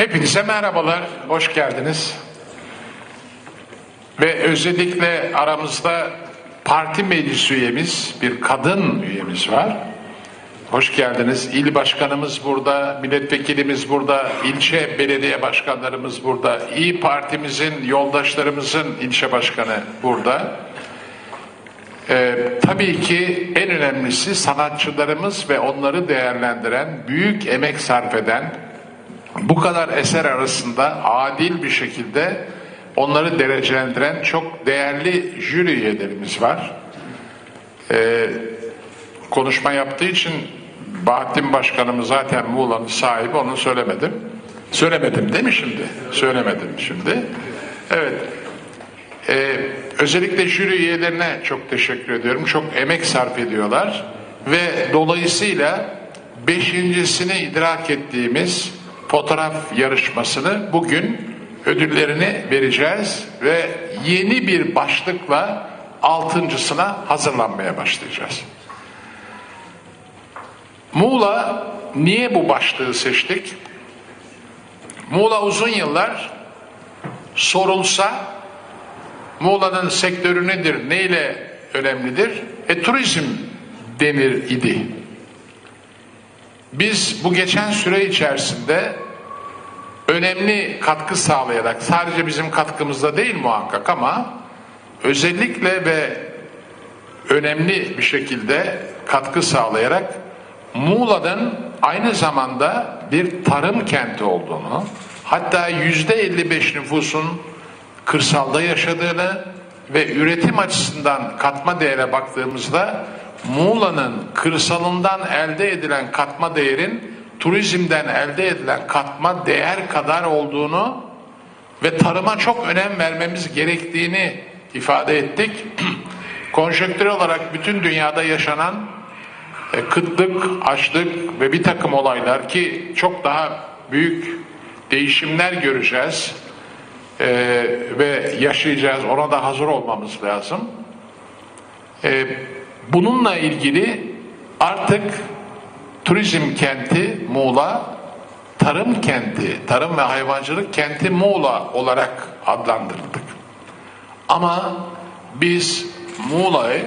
Hepinize merhabalar, hoş geldiniz. Ve özellikle aramızda parti meclis üyemiz, bir kadın üyemiz var. Hoş geldiniz. İl başkanımız burada, milletvekilimiz burada, ilçe belediye başkanlarımız burada, İyi Partimizin, yoldaşlarımızın ilçe başkanı burada. Ee, tabii ki en önemlisi sanatçılarımız ve onları değerlendiren, büyük emek sarf eden, bu kadar eser arasında adil bir şekilde onları derecelendiren çok değerli jüri üyelerimiz var. Ee, konuşma yaptığı için Bahattin Başkanımız zaten Muğla'nın sahibi onu söylemedim. Söylemedim değil mi şimdi? Söylemedim şimdi. Evet. Ee, özellikle jüri üyelerine çok teşekkür ediyorum. Çok emek sarf ediyorlar. Ve dolayısıyla beşincisini idrak ettiğimiz fotoğraf yarışmasını bugün ödüllerini vereceğiz ve yeni bir başlıkla altıncısına hazırlanmaya başlayacağız. Muğla niye bu başlığı seçtik? Muğla uzun yıllar sorulsa Muğla'nın sektörü nedir, neyle önemlidir? E turizm denir idi. Biz bu geçen süre içerisinde önemli katkı sağlayarak, sadece bizim katkımızda değil muhakkak ama özellikle ve önemli bir şekilde katkı sağlayarak Muğla'nın aynı zamanda bir tarım kenti olduğunu, hatta yüzde 55 nüfusun kırsalda yaşadığını ve üretim açısından katma değere baktığımızda Muğla'nın kırsalından elde edilen katma değerin turizmden elde edilen katma değer kadar olduğunu ve tarıma çok önem vermemiz gerektiğini ifade ettik. Konjonktür olarak bütün dünyada yaşanan e, kıtlık, açlık ve bir takım olaylar ki çok daha büyük değişimler göreceğiz e, ve yaşayacağız. Ona da hazır olmamız lazım. E, bununla ilgili artık turizm kenti Muğla, tarım kenti, tarım ve hayvancılık kenti Muğla olarak adlandırıldık. Ama biz Muğla'yı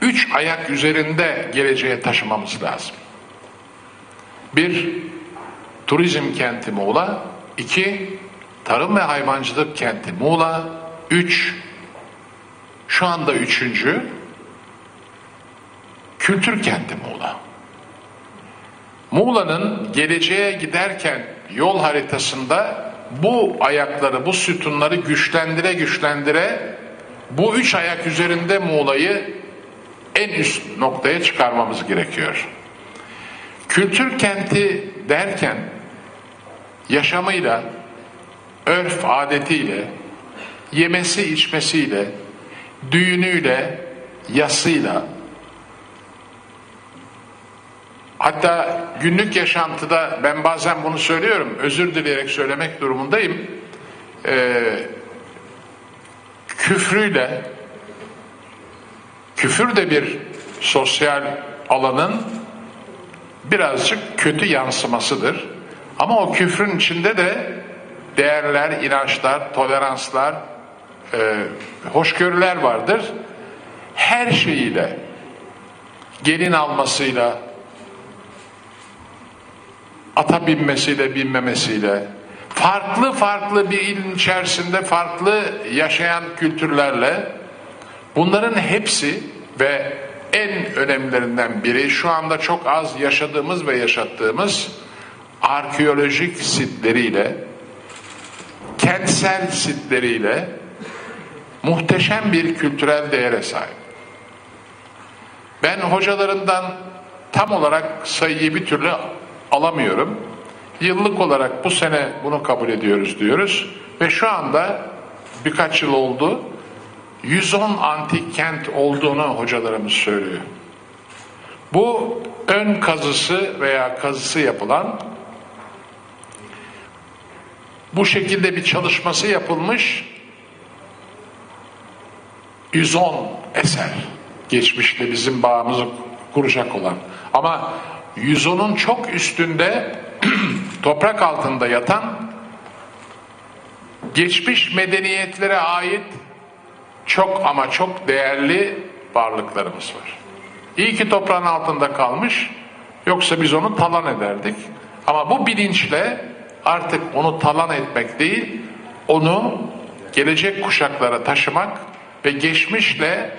üç ayak üzerinde geleceğe taşımamız lazım. Bir, turizm kenti Muğla. iki tarım ve hayvancılık kenti Muğla. Üç, şu anda üçüncü, kültür kenti Muğla. Muğla'nın geleceğe giderken yol haritasında bu ayakları, bu sütunları güçlendire güçlendire bu üç ayak üzerinde Muğla'yı en üst noktaya çıkarmamız gerekiyor. Kültür kenti derken yaşamıyla, örf adetiyle, yemesi içmesiyle, düğünüyle, yasıyla, hatta günlük yaşantıda ben bazen bunu söylüyorum, özür dileyerek söylemek durumundayım. Ee, küfrüyle, küfür de bir sosyal alanın birazcık kötü yansımasıdır. Ama o küfrün içinde de değerler, inançlar, toleranslar, e, hoşgörüler vardır. Her şeyiyle, gelin almasıyla, ata binmesiyle, binmemesiyle, farklı farklı bir ilin içerisinde farklı yaşayan kültürlerle bunların hepsi ve en önemlilerinden biri şu anda çok az yaşadığımız ve yaşattığımız arkeolojik sitleriyle, kentsel sitleriyle muhteşem bir kültürel değere sahip. Ben hocalarından tam olarak sayıyı bir türlü alamıyorum. Yıllık olarak bu sene bunu kabul ediyoruz diyoruz ve şu anda birkaç yıl oldu 110 antik kent olduğunu hocalarımız söylüyor. Bu ön kazısı veya kazısı yapılan bu şekilde bir çalışması yapılmış 110 eser. Geçmişte bizim bağımızı kuracak olan. Ama 110'un çok üstünde toprak altında yatan geçmiş medeniyetlere ait çok ama çok değerli varlıklarımız var. İyi ki toprağın altında kalmış, yoksa biz onu talan ederdik. Ama bu bilinçle artık onu talan etmek değil, onu gelecek kuşaklara taşımak ve geçmişle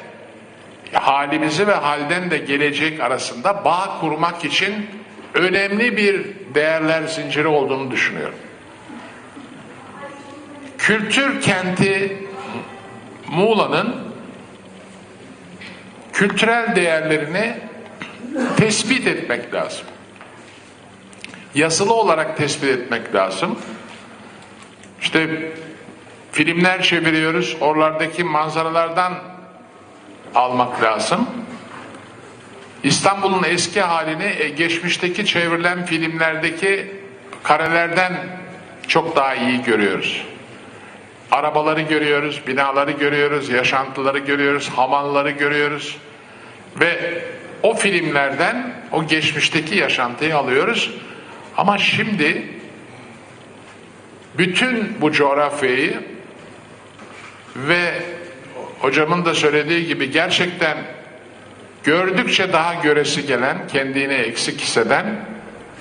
halimizi ve halden de gelecek arasında bağ kurmak için önemli bir değerler zinciri olduğunu düşünüyorum. Kültür kenti Muğla'nın kültürel değerlerini tespit etmek lazım. Yazılı olarak tespit etmek lazım. İşte filmler çeviriyoruz. Oralardaki manzaralardan almak lazım. İstanbul'un eski halini e, geçmişteki çevrilen filmlerdeki karelerden çok daha iyi görüyoruz. Arabaları görüyoruz, binaları görüyoruz, yaşantıları görüyoruz, hamalları görüyoruz. Ve o filmlerden o geçmişteki yaşantıyı alıyoruz. Ama şimdi bütün bu coğrafyayı ve hocamın da söylediği gibi gerçekten gördükçe daha göresi gelen, kendini eksik hisseden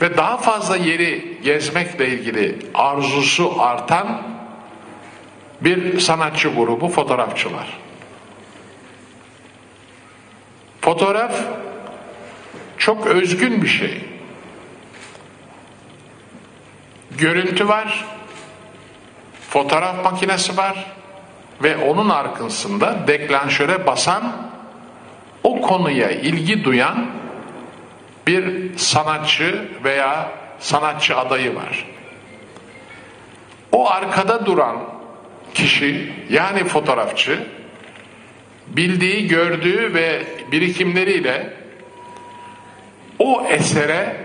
ve daha fazla yeri gezmekle ilgili arzusu artan bir sanatçı grubu fotoğrafçılar. Fotoğraf çok özgün bir şey. Görüntü var, fotoğraf makinesi var ve onun arkasında deklanşöre basan o konuya ilgi duyan bir sanatçı veya sanatçı adayı var. O arkada duran kişi yani fotoğrafçı bildiği, gördüğü ve birikimleriyle o esere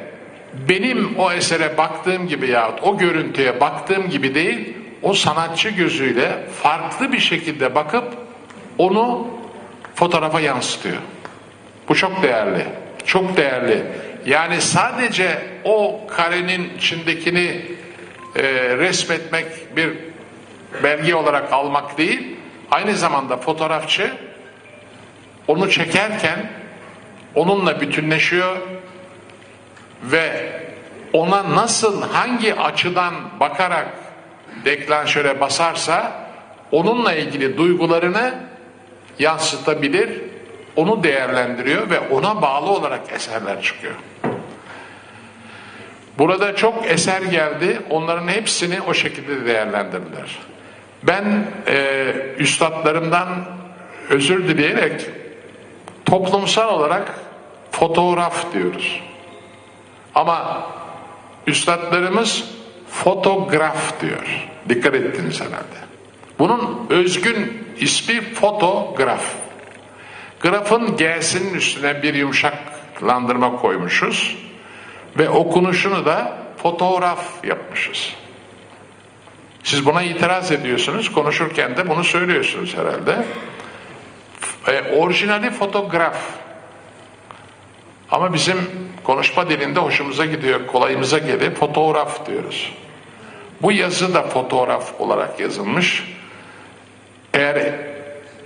benim o esere baktığım gibi yahut o görüntüye baktığım gibi değil o sanatçı gözüyle farklı bir şekilde bakıp onu fotoğrafa yansıtıyor. Bu çok değerli. Çok değerli. Yani sadece o karenin içindekini e, resmetmek bir belge olarak almak değil, aynı zamanda fotoğrafçı onu çekerken onunla bütünleşiyor ve ona nasıl hangi açıdan bakarak deklanşöre basarsa onunla ilgili duygularını yansıtabilir, onu değerlendiriyor ve ona bağlı olarak eserler çıkıyor. Burada çok eser geldi, onların hepsini o şekilde değerlendirdiler. Ben e, üstadlarımdan özür dileyerek toplumsal olarak fotoğraf diyoruz. Ama üstadlarımız fotograf diyor. Dikkat ettiniz herhalde. Bunun özgün ismi fotograf. Grafın G'sinin üstüne bir yumuşaklandırma koymuşuz ve okunuşunu da fotoğraf yapmışız. Siz buna itiraz ediyorsunuz, konuşurken de bunu söylüyorsunuz herhalde. E, orijinali fotoğraf. Ama bizim konuşma dilinde hoşumuza gidiyor, kolayımıza geliyor. Fotoğraf diyoruz. Bu yazı da fotoğraf olarak yazılmış. Eğer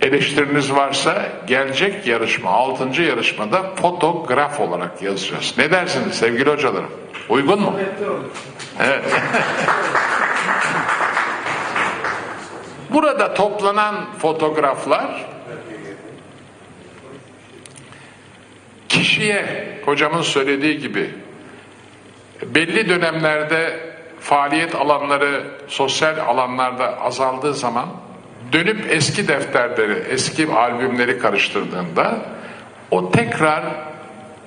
eleştiriniz varsa gelecek yarışma, altıncı yarışmada fotoğraf olarak yazacağız. Ne dersiniz sevgili hocalarım? Uygun mu? Evet. Burada toplanan fotoğraflar kişiye hocamın söylediği gibi belli dönemlerde faaliyet alanları sosyal alanlarda azaldığı zaman dönüp eski defterleri, eski albümleri karıştırdığında o tekrar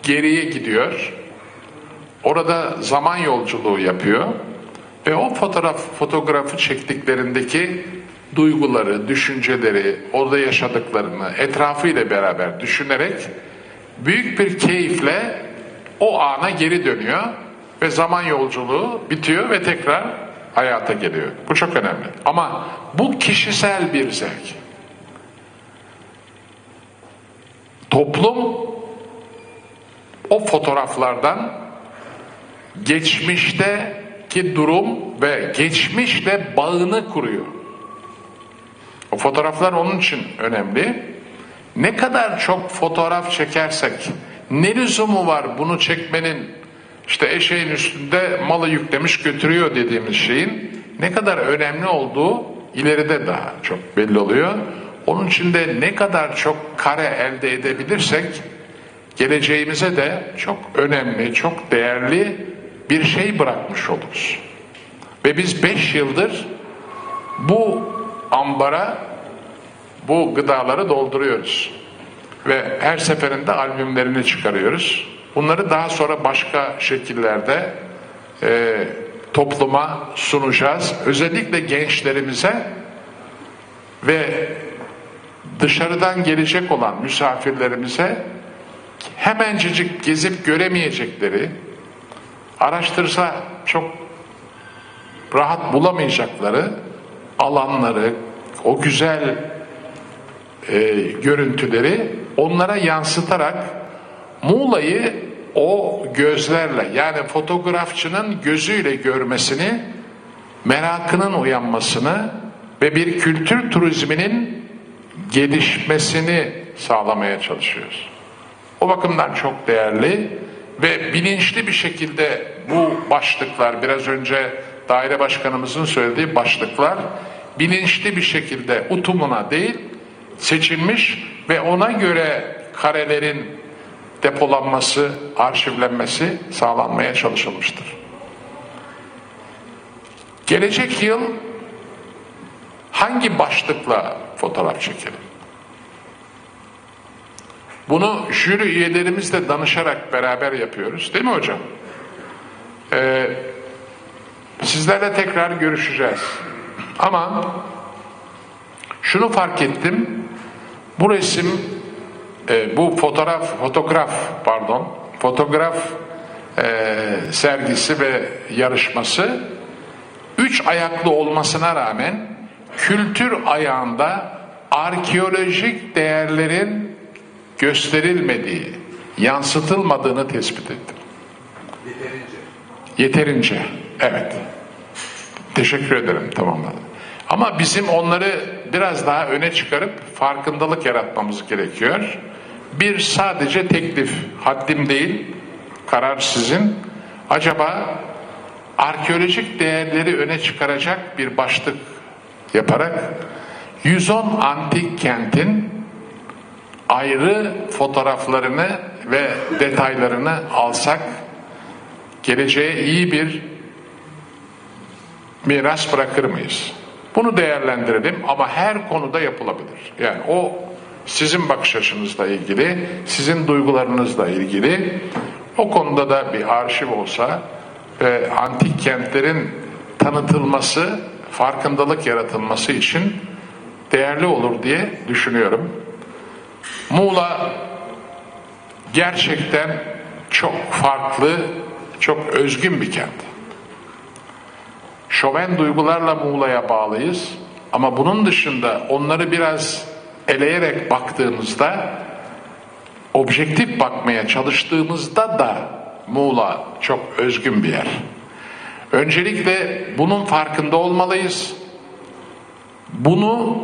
geriye gidiyor. Orada zaman yolculuğu yapıyor ve o fotoğraf fotoğrafı çektiklerindeki duyguları, düşünceleri, orada yaşadıklarını etrafıyla beraber düşünerek büyük bir keyifle o ana geri dönüyor ve zaman yolculuğu bitiyor ve tekrar hayata geliyor. Bu çok önemli. Ama bu kişisel bir zevk. Toplum o fotoğraflardan geçmişte ki durum ve geçmişle bağını kuruyor. O fotoğraflar onun için önemli. Ne kadar çok fotoğraf çekersek, ne lüzumu var bunu çekmenin, işte eşeğin üstünde malı yüklemiş götürüyor dediğimiz şeyin ne kadar önemli olduğu ileride daha çok belli oluyor. Onun için de ne kadar çok kare elde edebilirsek geleceğimize de çok önemli, çok değerli bir şey bırakmış oluruz. Ve biz beş yıldır bu ambara bu gıdaları dolduruyoruz. Ve her seferinde albümlerini çıkarıyoruz. Bunları daha sonra başka şekillerde e, topluma sunacağız. Özellikle gençlerimize ve dışarıdan gelecek olan misafirlerimize hemencecik gezip göremeyecekleri, araştırsa çok rahat bulamayacakları alanları, o güzel e, görüntüleri onlara yansıtarak Muğla'yı o gözlerle yani fotoğrafçının gözüyle görmesini, merakının uyanmasını ve bir kültür turizminin gelişmesini sağlamaya çalışıyoruz. O bakımdan çok değerli ve bilinçli bir şekilde bu başlıklar biraz önce daire başkanımızın söylediği başlıklar bilinçli bir şekilde utumuna değil seçilmiş ve ona göre karelerin depolanması, arşivlenmesi sağlanmaya çalışılmıştır. Gelecek yıl hangi başlıkla fotoğraf çekelim? Bunu jüri üyelerimizle danışarak beraber yapıyoruz. Değil mi hocam? Ee, sizlerle tekrar görüşeceğiz. Ama şunu fark ettim. Bu resim, e, bu fotoğraf, fotoğraf pardon, fotoğraf e, sergisi ve yarışması üç ayaklı olmasına rağmen kültür ayağında arkeolojik değerlerin gösterilmediği, yansıtılmadığını tespit ettim. Yeterince. Yeterince, evet. Teşekkür ederim, tamamladım. Ama bizim onları biraz daha öne çıkarıp farkındalık yaratmamız gerekiyor. Bir sadece teklif, haddim değil, karar sizin. Acaba arkeolojik değerleri öne çıkaracak bir başlık yaparak 110 antik kentin ayrı fotoğraflarını ve detaylarını alsak geleceğe iyi bir miras bırakır mıyız? Bunu değerlendirelim ama her konuda yapılabilir. Yani o sizin bakış açınızla ilgili, sizin duygularınızla ilgili o konuda da bir arşiv olsa ve antik kentlerin tanıtılması, farkındalık yaratılması için değerli olur diye düşünüyorum. Muğla gerçekten çok farklı, çok özgün bir kent. Şoven duygularla Muğla'ya bağlıyız ama bunun dışında onları biraz eleyerek baktığımızda, objektif bakmaya çalıştığımızda da Muğla çok özgün bir yer. Öncelikle bunun farkında olmalıyız. Bunu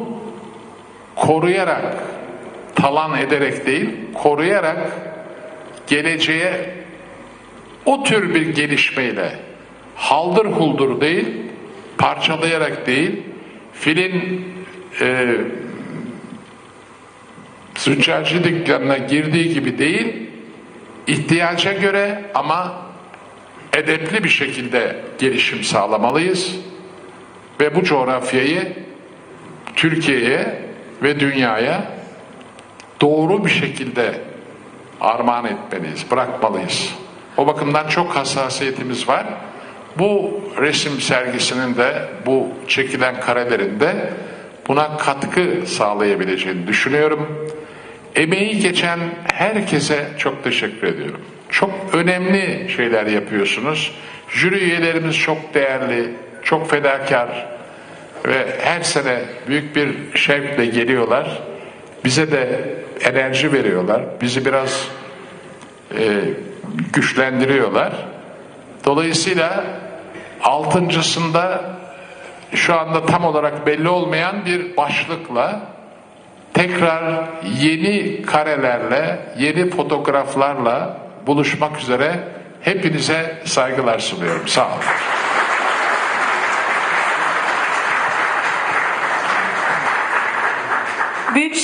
koruyarak, talan ederek değil, koruyarak geleceğe o tür bir gelişmeyle haldır huldur değil, parçalayarak değil, filin e, züccaci dükkanına girdiği gibi değil, ihtiyaca göre ama edepli bir şekilde gelişim sağlamalıyız ve bu coğrafyayı Türkiye'ye ve dünyaya doğru bir şekilde armağan etmeliyiz, bırakmalıyız. O bakımdan çok hassasiyetimiz var. Bu resim sergisinin de bu çekilen karelerin de buna katkı sağlayabileceğini düşünüyorum. Emeği geçen herkese çok teşekkür ediyorum. Çok önemli şeyler yapıyorsunuz. Jüri üyelerimiz çok değerli, çok fedakar ve her sene büyük bir şevkle geliyorlar. Bize de enerji veriyorlar. Bizi biraz e, güçlendiriyorlar. Dolayısıyla altıncısında şu anda tam olarak belli olmayan bir başlıkla tekrar yeni karelerle, yeni fotoğraflarla buluşmak üzere hepinize saygılar sunuyorum. Sağ olun. Büyük